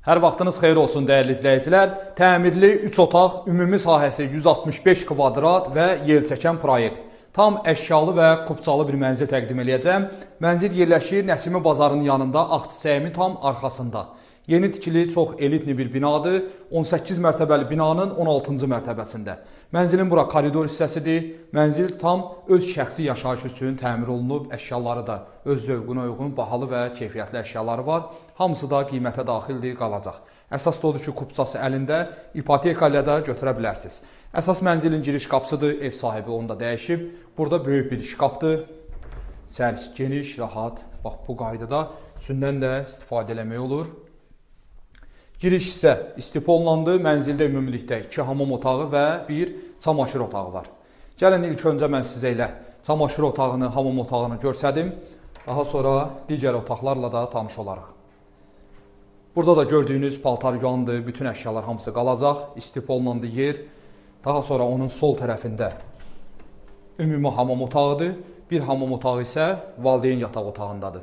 Hər vaxtınız xeyir olsun dəyərli izləyicilər. Təmirli 3 otaq, ümumi sahəsi 165 kvadrat və yelçəkən proyekt. Tam əşyalı və kupçalı bir mənzil təqdim eləyəcəm. Mənzil yerləşir Nəsimi bazarının yanında, Ağçiçəyimin tam arxasında. Yeni tikili çox elitli bir binadır. 18 mərtəbəli binanın 16-cı mərtəbəsində. Mənzilin bura koridor hissəsidir. Mənzil tam öz şəxsi yaşayış üçün təmir olunub. Əşyaları da öz zövqünə uyğun bahalı və keyfiyyətli əşyaları var. Hamısı da qiymətə daxildir, qalacaq. Əsas da odur ki, kupçası əlində, ipoteka ilə də götürə bilərsiniz. Əsas mənzilin giriş qapısıdır, ev sahibi onu da dəyişib. Burada böyük bir şkafdır. Sərs geniş, rahat. Bax bu qaydada üstündən də istifadə eləmək olur. Giriş isə istiponlandı. Mənzildə ümumilikdə 2 hamam otağı və 1 çamaşır otağı var. Gəlin ilk öncə mən sizə elə çamaşır otağını, hamam otağını göstərdim. Daha sonra digər otaqlarla da tanış olarıq. Burada da gördüyünüz paltar yuvandır, bütün əşyalar hamısı qalacaq. İstiponlandı yer. Daha sonra onun sol tərəfində ümumi hamam otağıdır. Bir hamam otağı isə valideyn yataq otağındadır.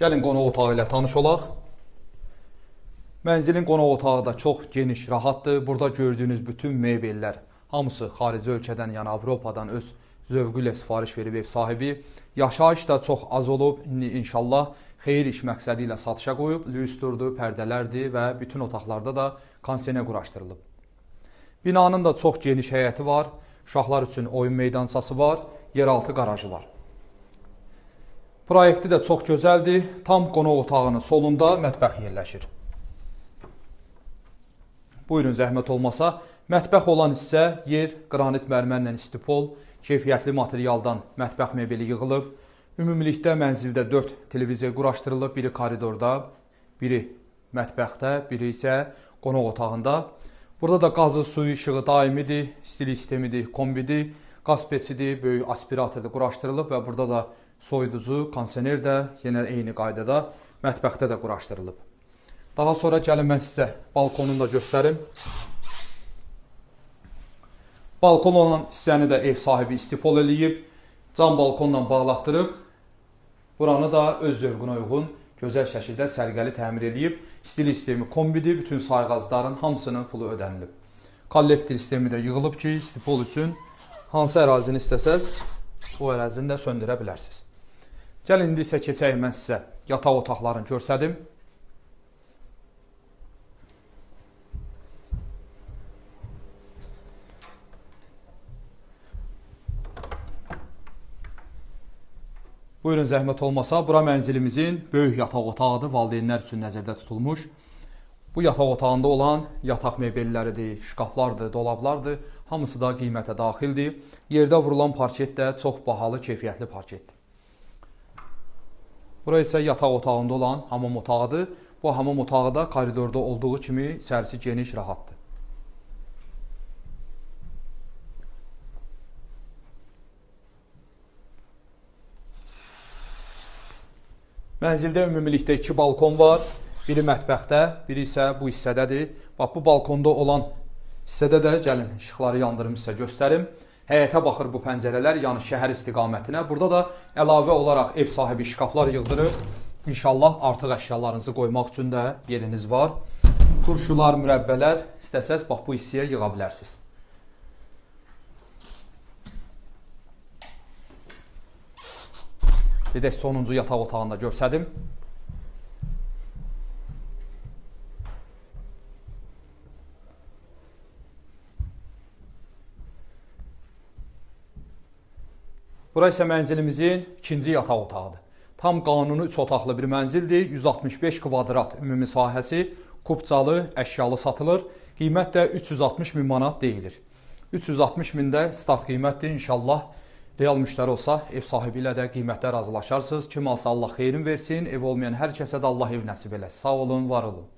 Gəlin qonaq otağı ilə tanış olaq. Mənzilin qonaq otağı da çox geniş, rahatdır. Burada gördüyünüz bütün mebellər hamısı xarici ölkədən, yəni Avropadan öz zövqü ilə sifariş verib ev sahibi. Yaşayış da çox az olub. İndi inşallah xeyir iş məqsədi ilə satışa qoyub. Lüstrdur, pərdələrdir və bütün otaqlarda da kondisioner quraşdırılıb. Binanın da çox geniş həyəti var. Uşaqlar üçün oyun meydançası var, yeraltı qarajı var. Proyekti də çox gözəldir. Tam qonaq otağının solunda mətbəx yerləşir. Buyurun zəhmət olmasa. Mətbəx olan hissə yer qranit mərmərlə istipol, keyfiyyətli materialdan mətbəx mebeli yığılıb. Ümumilikdə mənzildə 4 televizor quraşdırılıb, biri koridorda, biri mətbəxdə, biri isə qonaq otağında. Burada da qazı suyu işığı daimidir, istilik sistemidir, kombidir, qaz peçidir, böyük aspiratorda quraşdırılıb və burada da soyuducu, kondisioner də yenə eyni qaydada mətbəxdə də quraşdırılıb. Daha sonra gəlin mən sizə balkonunu da göstərim. Balkon olan hissəni də ev sahibi istipol eləyib, cam balkonla bağlatdırıb, buranı da öz zövqünə uyğun gözəl şəkildə sərgəli təmir eləyib. Stil sistemi kombidir, bütün sayğacların hamısının pulu ödənilib. Kollektor sistemi də yığılıb ki, istipol üçün hansı ərazini istəsəz, bu ərazini də söndürə bilərsiniz. Gəlin indi isə keçək mən sizə yataq otaqlarını göstərdim. Buyurun zəhmət olmasa, bura mənzilimizin böyük yataq otağıdır, valideynlər üçün nəzərdə tutulmuş. Bu yataq otağında olan yataq mebelləridir, şkaflardır, dolablardır, hamısı da qiymətə daxildir. Yerdə vurulan parket də çox bahalı, keyfiyyətli parketdir. Bura isə yataq otağında olan hamam otağıdır. Bu hamam otağı da koridorda olduğu kimi içərisi geniş, rahatdır. Mənzildə ümumilikdə 2 balkon var. Biri mətbəxdə, biri isə bu hissədədir. Bax bu balkonda olan hissədə də gəlin işıqları yandırım sizə göstərim. Həyətə baxır bu pəncərələr, yəni şəhər istiqamətinə. Burada da əlavə olaraq ev sahibi şkaflar yığdırıb. İnşallah artıq əşyalarınızı qoymaq üçün də yeriniz var. Turşular, mürəbbələr istəsəz bax bu hissəyə yığa bilərsiniz. Də sonuncu yataq otağında göstərdim. Bura isə mənzilimizin ikinci yataq otağıdır. Tam qanuni 3 otaqlı bir mənzildir. 165 kvadrat ümumi sahəsi, kupçalı, əşyalı satılır. Qiymət də 360 min manat deyilir. 360 min də start qiymətdir. İnşallah real müştəri olsa ev sahibi ilə də qiymətdə razılaşarsınız. Kim alsa Allah xeyrin versin. Ev olmayan hər kəsə də Allah ev nəsib eləsin. Sağ olun, var olun.